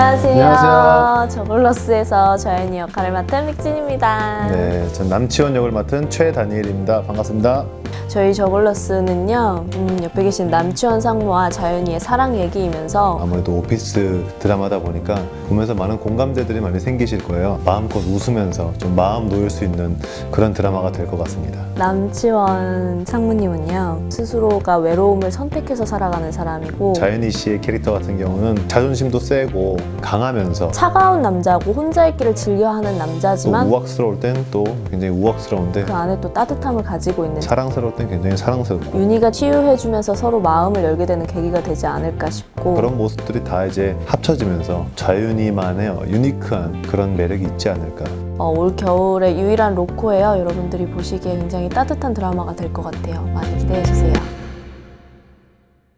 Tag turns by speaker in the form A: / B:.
A: 안녕하세요.
B: 안녕하세요.
A: 저글러스에서 저연이 역할을 맡은 믹진입니다.
B: 네, 전 남치원 역을 맡은 최다니엘입니다. 반갑습니다.
A: 저희 저글러스는요, 음, 옆에 계신 남치원 상무와 자연이의 사랑 얘기이면서
B: 아무래도 오피스 드라마다 보니까 보면서 많은 공감대들이 많이 생기실 거예요. 마음껏 웃으면서 좀 마음 놓일 수 있는 그런 드라마가 될 것 같습니다.
A: 남치원 상무님은요, 스스로가 외로움을 선택해서 살아가는 사람이고
B: 자연희 씨의 캐릭터 같은 경우는 자존심도 세고 강하면서
A: 차가운 남자고 혼자 있기를 즐겨하는
B: 또
A: 남자지만
B: 우악스러울 땐 또 굉장히 우악스러운데
A: 그 안에 또 따뜻함을 가지고 있는
B: 사랑스러울 땐 굉장히 사랑스럽고
A: 윤희가 치유해주면서 서로 마음을 열게 되는 계기가 되지 않을까 싶고
B: 그런 모습들이 다 이제 합쳐지면서 자연이만의 유니크한 그런 매력이 있지 않을까
A: 어, 올 겨울의 유일한 로코예요. 여러분들이 보시기에 굉장히 따뜻한 드라마가 될 것 같아요. 많이 기대해 주세요.